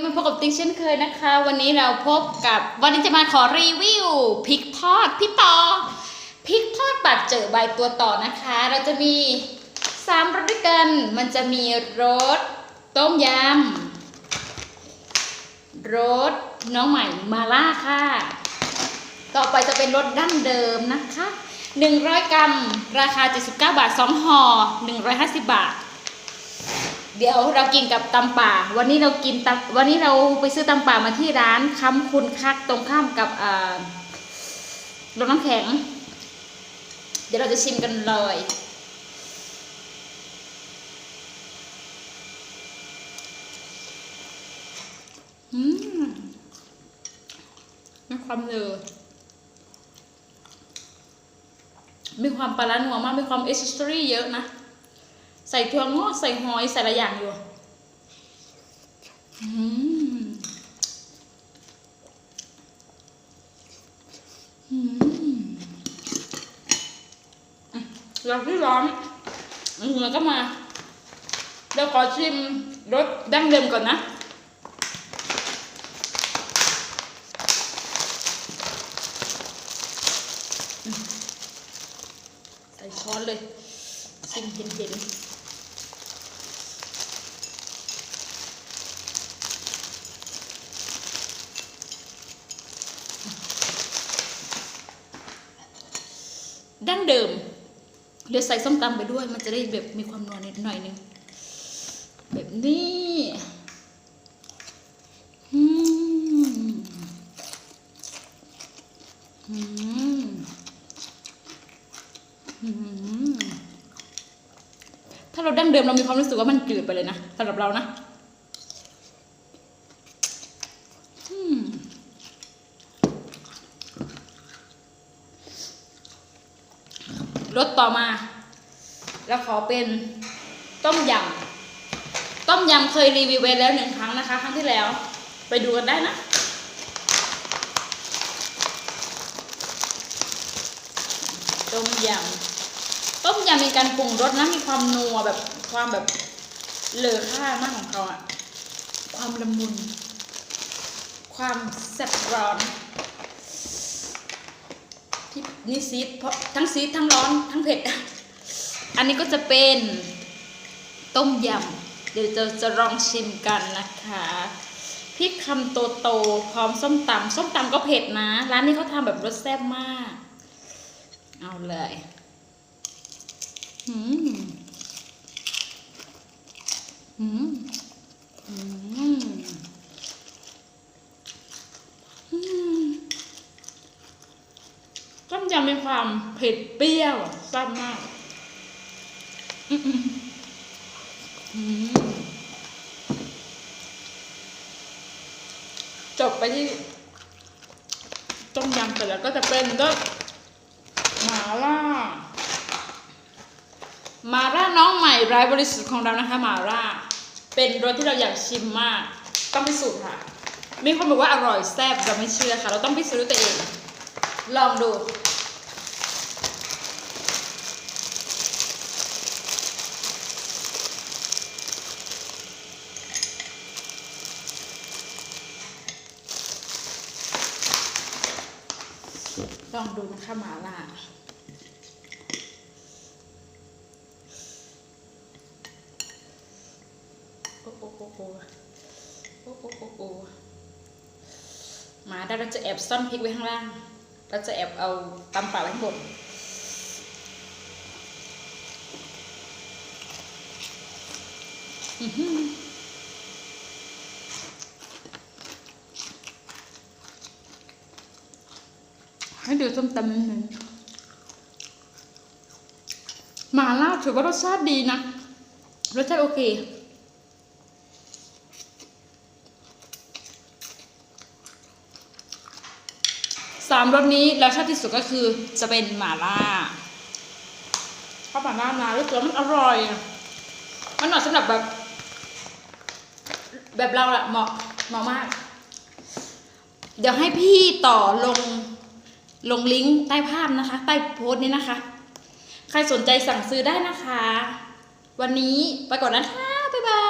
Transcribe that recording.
นี่มาพบกับติ๊กเช่นเคยนะคะ วันนี้เราพบกับวันนี้จะมาขอรีวิวพริกทอดพี่ต่อพริกทอดบัดเจอใบตัวต่อนะคะ เราจะมีสามรสด้วยกัน มันจะมีรสต้มยำรสน้องใหม่มาล่าค่ะ ต่อไปจะเป็นรสดั้งเดิมนะคะ 100 กรัม ราคา 79 บาท 2ห่อ150 บาท เดี๋ยวเรากินกับตำป่า วันนี้เรากินตำวันนี้เราไปซื้อตำป่ามาที่ร้านคำคุณคักตรงข้ามกับอรงน้ำแข็ง เดี๋ยวเราจะชิมกันเลยอืมมีความเลอมีความปลาร้านัวมาก มีความเอสตรีเยอะนะ ใส่ถั่วงอกใส่หอยใส่หลายอย่างอยู่เราที่ร้อนอืมแล้วก็มาเดี๋ยวขอชิมรสดั้งเดิมก่อนนะใส่ช้อนเลยชิมเห็นเดั้งเดิม เดี๋ยวใส่ส้มตำไปด้วย มันจะได้แบบมีความนัวนิดหน่อยนึง แบบนี้อืมอืมอืมถ้าเราดั้งเดิมเรามีความรู้สึกว่ามันจืดไปเลยนะสำหรับเรานะ รสต่อมา แล้วขอเป็นต้มยำต้มยำเคยรีวิวไว้แล้วหนึ่งครั้งนะคะ ครั้งที่แล้ว ไปดูกันได้นะต้มยำต้มยำมีการปรุงรสนะมีความนัวแบบความแบบเลอค่ามากของเขาอะความละมุน ความแซ่บร้อน นี่ซีดเพราะทั้งซีดทั้งร้อนทั้งเผ็ด อันนี้ก็จะเป็นต้มยำ เดี๋ยวจะจะลองชิมกันนะคะพริกคำโตโตๆพร้อมส้มตำส้มตำก็เผ็ดนะ ร้านนี้เขาทำแบบรสแซ่บมาก เอาเลยอืมอืมอืมอืมต้มยำมี ความเผ็ดเปรี้ยวแซ่บมากจบไปที่ต้มยำเสร็จแล้วก็จะเป็นรสหมาล่ามาล่าน้องใหม่ไร้บริสุทธิ์ของเรานะคะมาล่าเป็นรสที่เราอยากชิมมาก ต้องพิสูจน์ค่ะ มีคนบอกว่าอร่อยแซ่บเราไม่เชื่อค่ะ เราต้องพิสูจน์ด้วยตัวเอง ลองดู ลองดูนะคะหมาล่าโอ้โอ้โอ้โอ้โอ้โอ้โอ้โอ้หมาได้เราจะแอบซ่อนพริกไว้ข้างล่าง เราจะแอบเอาตำป่าไว้ข้างบนอือหือ ให้ดูส้มตำนิดนึงมาล่าถือว่ารสชาติดีนะ รสชาติโอเคสามรสนี้แล้วชอบที่สุดก็คือจะเป็นหม่าล่าเพราะหม่าล่านารู้สึกว่ามันอร่อย มันเหมาะสำหรับแบบ แบบเราอะเหมาะเหมาะมาก เดี๋ยวให้พี่ต่อลง ลงลิงก์ใต้ภาพนะคะ ใต้โพสต์นี้นะคะ ใครสนใจสั่งซื้อได้นะคะ วันนี้ไปก่อนนะคะ บ๊ายบาย